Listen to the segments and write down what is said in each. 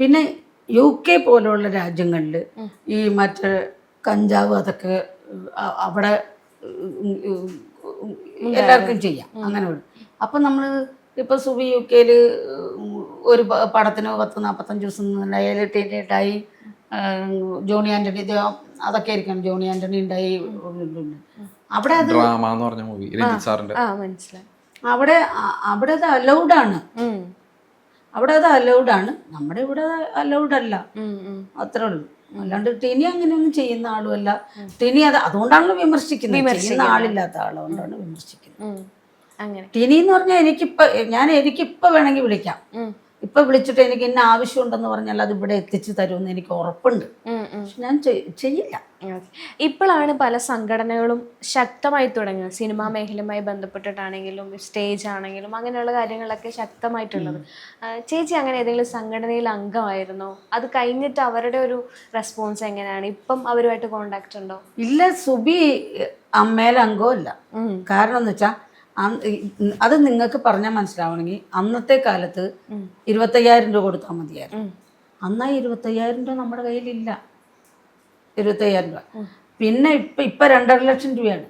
പിന്നെ U K പോലുള്ള രാജ്യങ്ങളിൽ ഈ മറ്റേ കഞ്ചാവ് അതൊക്കെ അവിടെ എല്ലാവർക്കും ചെയ്യാം. അങ്ങനെ അപ്പം നമ്മൾ ഇപ്പം സുബി യു കെയിൽ ഒരു പടത്തിന് പത്ത് നാൽപ്പത്തഞ്ച് ദിവസം ഡയലിറ്റേറ്റായി ടീറ്റായി ജോണി ആന്റണി അതൊക്കെ ആയിരിക്കണം. ജോണി ആന്റണി ഉണ്ടായി. അവിടെ അത് ഡ്രാമ എന്ന് പറഞ്ഞ മൂവി സാറിന്റെ. ആ മനസ്സിലായി. അവിടെ അവിടെ അത് അലൗഡാണ്. അവിടെ അത് അലൗഡ് ആണ്. നമ്മുടെ ഇവിടെ അലൗഡ് അല്ല. അത്രേ ഉള്ളൂ. അല്ലാണ്ട് ടിനി അങ്ങനെയൊന്നും ചെയ്യുന്ന ആളുമല്ല. ടിനി അത് അതുകൊണ്ടാണല്ലോ വിമർശിക്കുന്നത്. ചെയ്യുന്ന ആളില്ലാത്ത ആളുകൊണ്ടാണ് വിമർശിക്കുന്നത്. അങ്ങനെ. ടിനി എന്ന് പറഞ്ഞാൽ എനിക്കിപ്പോ ഞാൻ എനിക്കിപ്പോ വേണമെങ്കിൽ വിളിക്കാം. ഇപ്പൊ വിളിച്ചിട്ട് എനിക്ക് ഇന്ന ആവശ്യമുണ്ടെന്ന് പറഞ്ഞാൽ അത് ഇവിടെ എത്തിച്ചു തരുമെന്ന് എനിക്ക് ഉറപ്പുണ്ട്. പക്ഷെ ഞാൻ ചെയ്- ചെയ്യില്ല. ഇപ്പോഴാണ് പല സംഘടനകളും ശക്തമായി തുടങ്ങുന്നത്. സിനിമാ മേഖലയുമായി ബന്ധപ്പെട്ടിട്ടാണെങ്കിലും സ്റ്റേജ് ആണെങ്കിലും അങ്ങനെയുള്ള കാര്യങ്ങളൊക്കെ ശക്തമായിട്ടുള്ളത്. ചേച്ചി അങ്ങനെ ഏതെങ്കിലും സംഘടനയിൽ അംഗമായിരുന്നോ? അത് കഴിഞ്ഞിട്ട് അവരുടെ ഒരു റെസ്പോൺസ് എങ്ങനെയാണ്? ഇപ്പം അവരുമായിട്ട് കോണ്ടാക്ട് ഉണ്ടോ? ഇല്ല സുബി അമ്മയിലെ അംഗമല്ല ഇല്ല. കാരണം എന്ന് വെച്ചാൽ അത് നിങ്ങൾക്ക് പറഞ്ഞാൽ മനസ്സിലാവണമെങ്കിൽ അന്നത്തെ കാലത്ത് ഇരുപത്തയ്യായിരം രൂപ കൊടുത്താൽ മതിയായിരുന്നു. അന്നാ ഇരുപത്തയ്യായിരം രൂപ നമ്മുടെ കയ്യിലില്ല. ഇരുപത്തയ്യായിരം രൂപ. പിന്നെ ഇപ്പം ഇപ്പം രണ്ടര ലക്ഷം രൂപയാണ്.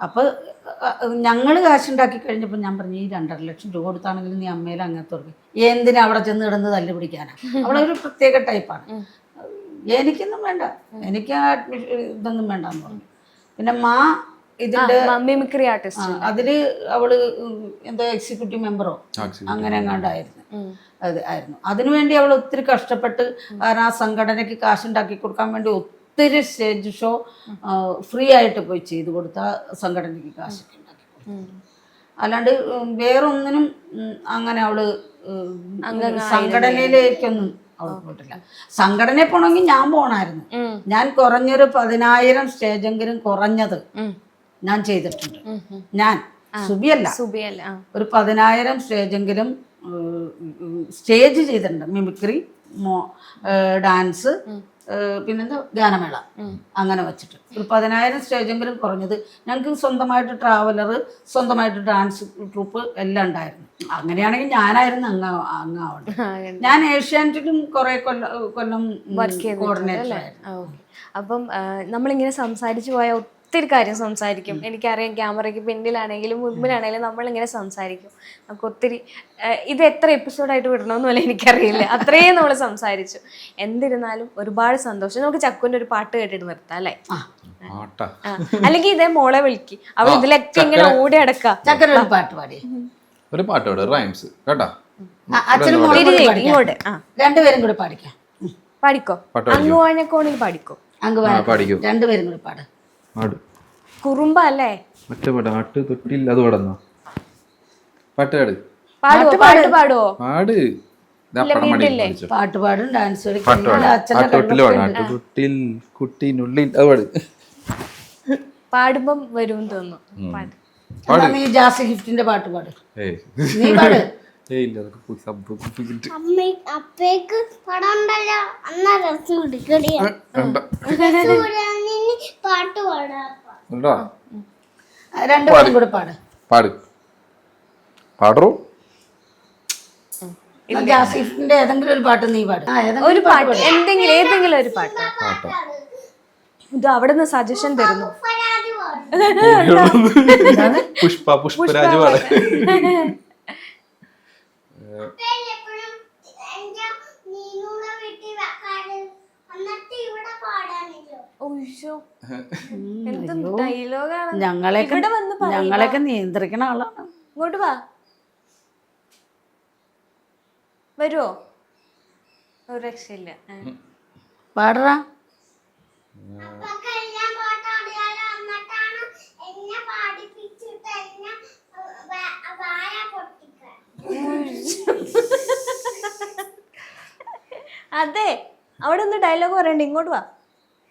അപ്പോൾ ഞങ്ങൾ കാശുണ്ടാക്കി കഴിഞ്ഞപ്പോൾ ഞാൻ പറഞ്ഞു ഈ രണ്ടര ലക്ഷം രൂപ കൊടുത്താണെങ്കിൽ നീ അമ്മയിൽ അങ്ങനത്തെ തുടങ്ങി എന്തിനാ അവിടെ ചെന്ന് കിടന്ന് തല്ല് അവിടെ ഒരു പ്രത്യേക ടൈപ്പാണ് എനിക്കൊന്നും വേണ്ട. എനിക്ക് ആ അഡ്മിഷൻ ഇതൊന്നും വേണ്ടെന്ന് പറഞ്ഞു. പിന്നെ മാ ഇതിന്റെ മിമിക്രി ആർട്ടിസ്റ്റ് അതിൽ അവൾ എന്തോ എക്സിക്യൂട്ടീവ് മെമ്പറോ അങ്ങനെ എങ്ങാണ്ടായിരുന്നു. അത് ആയിരുന്നു. അതിനുവേണ്ടി അവൾ ഒത്തിരി കഷ്ടപ്പെട്ട് കാരണം ആ സംഘടനയ്ക്ക് കാശുണ്ടാക്കി കൊടുക്കാൻ വേണ്ടി ഒത്തിരി സ്റ്റേജ് ഷോ ഫ്രീ ആയിട്ട് പോയി ചെയ്തു കൊടുത്ത സംഘടനയ്ക്ക് കാശൊക്കെ ഉണ്ടാക്കി. അല്ലാണ്ട് വേറൊന്നിനും അങ്ങനെ അവൾ സംഘടനയിലേക്കൊന്നും അവൾ പോയിട്ടില്ല. സംഘടനയിൽ പോണെങ്കിൽ ഞാൻ പോണായിരുന്നു. ഞാൻ കുറഞ്ഞൊരു പതിനായിരം സ്റ്റേജെങ്കിലും കുറഞ്ഞത് ഞാൻ ചെയ്തിട്ടുണ്ട്. ഞാൻ. സുബിയല്ല. സുബിയല്ല ഒരു പതിനായിരം സ്റ്റേജെങ്കിലും സ്റ്റേജ് ചെയ്തിട്ടുണ്ട്. മിമിക്രി ഡാൻസ് പിന്നെന്താ? ഗാനമേള. അങ്ങനെ വെച്ചിട്ട്. ഒരു പതിനായിരം സ്റ്റേജെങ്കിലും കുറഞ്ഞത്. ഞങ്ങൾക്ക് സ്വന്തമായിട്ട് ട്രാവലർ സ്വന്തമായിട്ട് ഡാൻസ് ട്രൂപ്പ് എല്ലാം ഉണ്ടായിരുന്നു. അങ്ങനെയാണെങ്കിൽ ഞാനായിരുന്നു അങ്ങ അങ്ങാവേണ്ടത് ഞാൻ ഏഷ്യാനെറ്റിലും കുറെ കൊല്ലം കൊല്ലം കോർഡിനേറ്റർ ആയിരുന്നു. അപ്പം നമ്മളിങ്ങനെ സംസാരിച്ചു പോയ ഒത്തിരി കാര്യം സംസാരിക്കും. എനിക്കറിയാം ക്യാമറയ്ക്ക് പിന്നിലാണെങ്കിലും മുൻപിലാണെങ്കിലും നമ്മളിങ്ങനെ സംസാരിക്കും. നമുക്ക് ഒത്തിരി ഇത് എത്ര എപ്പിസോഡായിട്ട് വിടണമെന്ന് പോലും എനിക്കറിയില്ല. അത്രയും നമ്മൾ സംസാരിച്ചു. എന്നിരുന്നാലും ഒരുപാട് സന്തോഷം. നമുക്ക് ചക്കുവിന്റെ ഒരു പാട്ട് കേട്ടിട്ട് നിർത്താം അല്ലേ. അല്ലെങ്കിൽ ഇതേ മോളെ വിളിക്ക്. അവൾ ഇതിലൊക്കെ ഇങ്ങനെ ഓടി അടക്കാം പാട്ട് പാടി ഒരു പാട്ട് പാട് റൈംസ് കേട്ടോ? അച്ഛനും ഇങ്ങോട്ട്. ആ. രണ്ടുപേരും കൂടി പാടിക്കാം. പാടിക്കോ? പാട്ട് അങ്ങുവാഞ്ഞക്കോണിൽ പാടിക്കോ? അങ്ങ് പാടിക്കൂ. രണ്ടുപേരും കൂടി പാട്. പാട് കുറുമ്പ അല്ലേ മറ്റേ പാട്ട് ആട്ട് തൊട്ടില്ല അത് പാടുന്നോ? പാട്ട് പാട്. പാടുവോ പാട്ട് പാടുവോ പാട് ദാ പടം മടി പാട്ട് പാടും. ഡാൻസ് കുട്ടീനുള്ളിൽ അത് പാട്. പാടുമ്പം വരും തോന്നുന്നു. പാട്ട് എന്നാ നീ ജാസി ഗിഫ്റ്റിന്റെ പാട്ട് പാട്. ഏയ്. നീ പാട്. അപ്പേക്ക് പടം ഉണ്ടല്ലോ. അന്നാ രസം പാട്ട് പാടാ. ഉണ്ടോ? ആ, രണ്ടുപേരും കൂടി പാട്. പാട്. പാടൂ. എന്നാ ഏതെങ്കിലും ഒരു പാട്ട് നീ പാട്. ആ ഏതെങ്കിലും ഒരു പാട്ട് എന്തെങ്കിലും ഏതെങ്കിലും ഒരു പാട്ട്. പാട്ടോ ഇത് അവിടെ നിന്ന് സജഷൻ തരുന്നു. പുഷ്പ പുഷ്പരാജ് പാട്. ഞങ്ങളെയൊക്കെ നിയന്ത്രിക്കണ ആളാണ് ഇങ്ങോട്ട് വാ. വരുവോ? ഒരു രക്ഷയില്ല. പാടറാ അതെ അവിടെ ഒന്ന് ഡയലോഗ് പറയണ്ട ഇങ്ങോട്ട് വാ.